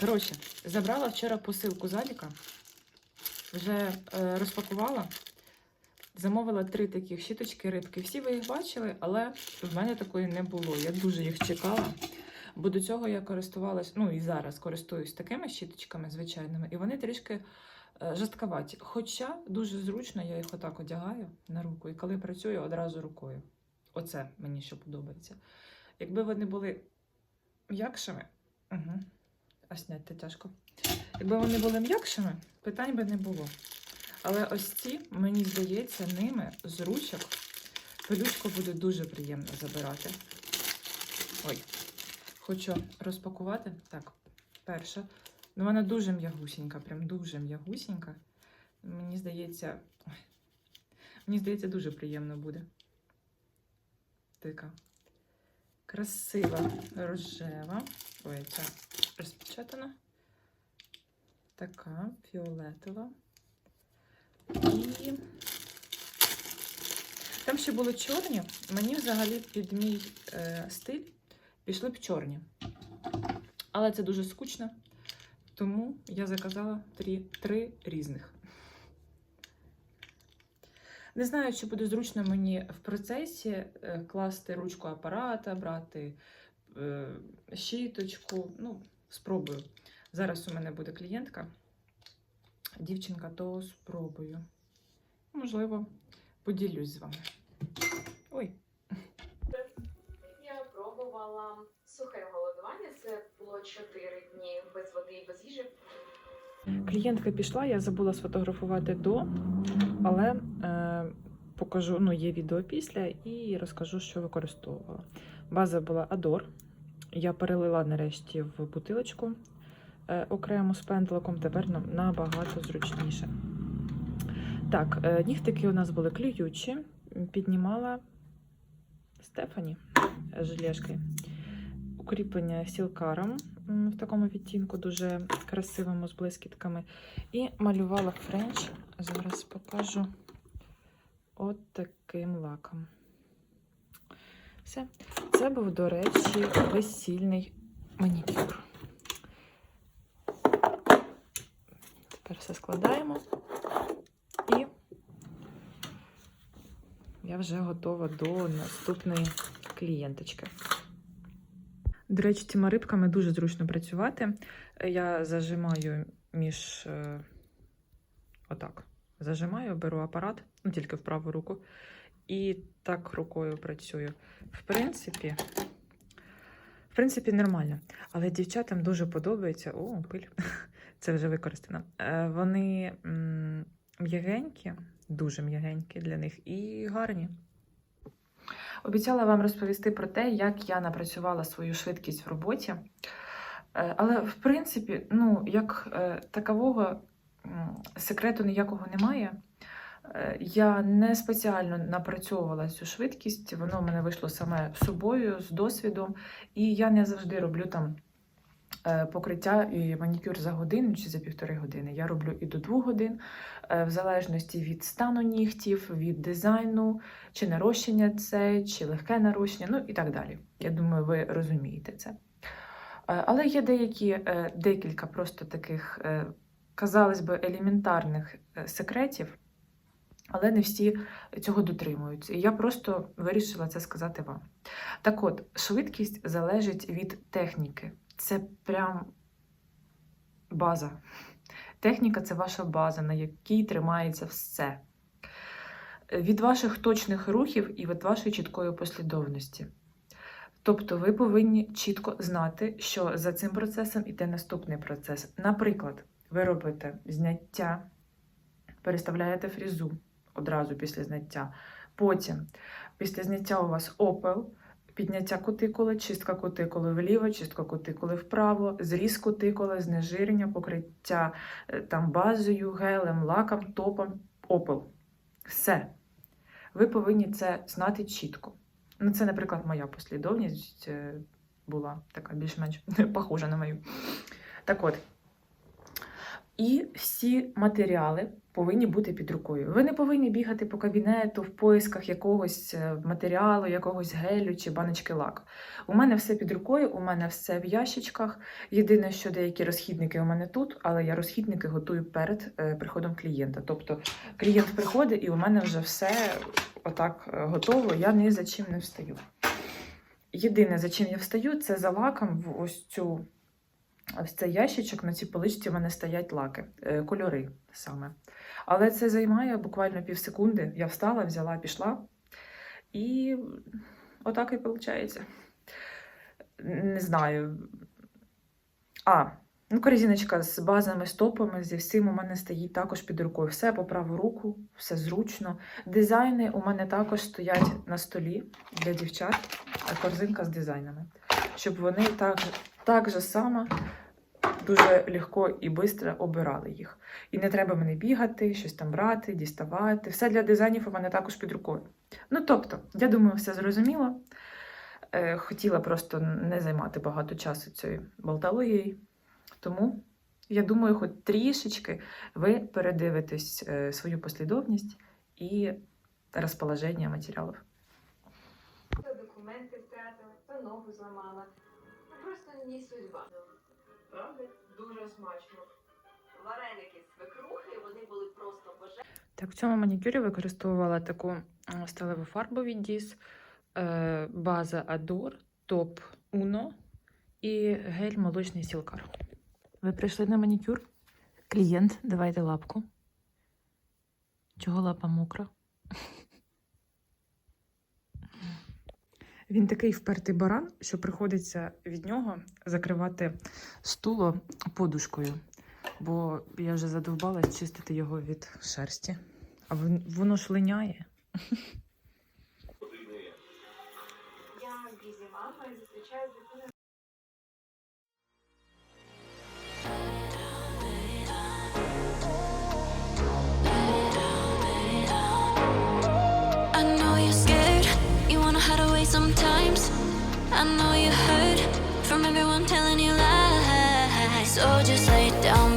Коротше, забрала вчора посилку Заліка, вже е, розпакувала. Замовила три таких щіточки рибки. Всі ви їх бачили, але в мене такої не було. Я дуже їх чекала. Бо до цього я користувалась, ну і зараз користуюсь такими щіточками звичайними, і вони трішки е, жорстковаті. Хоча дуже зручно, я їх отак одягаю на руку, і коли працюю, одразу рукою. Оце мені що подобається. Якби вони були м'якшими, угу. А сняти тяжко. Якби вони були м'якшими, питань би не було. Але ось ці, мені здається, ними з ручок пелюшку буде дуже приємно забирати. Ой, хочу розпакувати. Так, перша. Ну, вона дуже м'ягусінька, прям дуже м'ягусінька. Мені здається, ой, мені здається, дуже приємно буде. Така красива рожева. Ой, ця розпечатана. Така фіолетова. І там ще були чорні. Мені взагалі під мій е, стиль пішли б чорні. Але це дуже скучно, тому я заказала три, три різних. Не знаю, чи буде зручно мені в процесі е, класти ручку апарата, брати е, щіточку. Ну, спробую. Зараз у мене буде клієнтка, дівчинка, то спробую. Можливо, поділюсь з вами. Ой, Я пробувала сухе голодування. Це було 4 дні без води і без їжі. клієнтка пішла, я забула сфотографувати до, але е, покажу, ну, є відео після і розкажу, що використовувала. База була Ador. Я перелила нарешті в бутилочку е, окремо з пендликом, тепер набагато зручніше. Так, е, нігтики у нас були клюючі, піднімала Стефані е. Укріплення сілкаром в такому відтінку, дуже красивому з блискітками. І малювала френч. Зараз покажу от таким лаком. Все. Це був, до речі, весільний манікюр. Тепер все складаємо. І я вже готова до наступної клієнточки. До речі, цими рибками дуже зручно працювати. Я зажимаю між е, отак. Зажимаю, беру апарат, ну тільки в праву руку, і так рукою працюю. В принципі, в принципі, нормально. Але дівчатам дуже подобається. О, пиль, це вже використано. Е, Вони м'ягенькі, дуже м'ягенькі для них і гарні. Обіцяла вам розповісти про те, як я напрацювала свою швидкість в роботі. Е, Але, в принципі, ну, як е, такового секрету ніякого немає. Е, Я не спеціально напрацьовувала цю швидкість, воно в мене вийшло саме собою, з досвідом, і я не завжди роблю там е, покриття і манікюр за годину чи за півтори години. Я роблю і до двох годин, е, в залежності від стану нігтів, від дизайну, чи нарощення це, чи легке нарощення, ну і так далі. Я думаю, ви розумієте це. Але є деякі, декілька просто таких, казалось би, елементарних секретів, але не всі цього дотримуються. І я просто вирішила це сказати вам. Так от, швидкість залежить від техніки. Це прям база. Техніка це ваша база, на якій тримається все. Від ваших точних рухів і від вашої чіткої послідовності. Тобто ви повинні чітко знати, що за цим процесом іде наступний процес. Наприклад, ви робите зняття, переставляєте фрізу одразу після зняття. Потім, після зняття у вас опел, підняття кутикули, чистка кутикули вліво, чистка кутикули вправо, зріз кутикули, знежирення, покриття е, там базою, гелем, лаком, топом, опел. Все. Ви повинні це знати чітко. Ну, це, наприклад, моя послідовність е, була така більш-менш похожа на мою. Так от, І всі матеріали повинні бути під рукою. Ви не повинні бігати по кабінету в поисках якогось е, матеріалу, якогось гелю чи баночки лаку. У мене все під рукою, у мене все в ящичках. Єдине, що деякі розхідники у мене тут, але я розхідники готую перед е, приходом клієнта. Тобто клієнт приходить і у мене вже все отак е, готово, я ні за чим не встаю. Єдине, за чим я встаю, це за лаком в ось цю. Ось цей ящичок на цій поличці в мене стоять лаки, е, кольори саме. Але це займає буквально пів секунди. Я встала, взяла, пішла. І отак і виходить. Не знаю. А, ну, корзиночка з базами, стопами, зі всім у мене стоїть також під рукою. Все по праву руку, все зручно. Дизайни у мене також стоять на столі для дівчат. Корзинка з дизайнами. Щоб вони так, так же само дуже легко і швидко обирали їх. І не треба мене бігати, щось там брати, діставати. Все для дизайнів у мене також під рукою. Ну тобто, я думаю, все зрозуміло. Е, Хотіла просто не займати багато часу цією болтологією. Тому я думаю, хоч трішечки ви передивитесь е, свою послідовність і розположення матеріалів. Документи втратила, то ногу зламала. Просто не судьба. Правда? Дуже смачно. Вареники з свекрухи, вони були просто божевні. Так, в цьому манікюрі використовувала таку сталеву фарбу від Діс, е, база Adore, топ Uno і гель молочний сілкар. Ви прийшли на манікюр? Клієнт, давайте лапку. Чого лапа мокра? Він такий впертий баран, що приходиться від нього закривати стуло подушкою, бо я вже задовбалась чистити його від шерсті. А воно ж линяє. Я Бізі мама і зустрічаю just lay down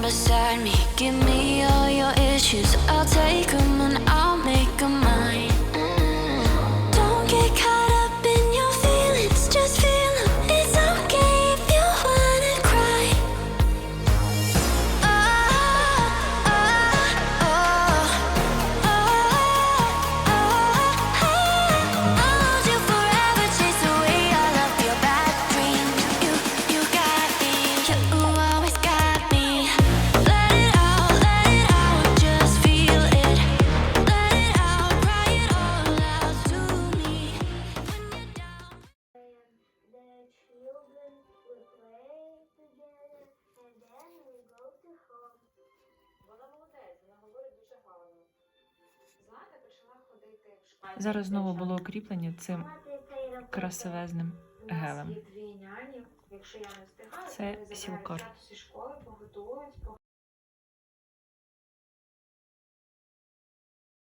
Зараз знову було укріплення цим красивезним гелем. Це сілкар.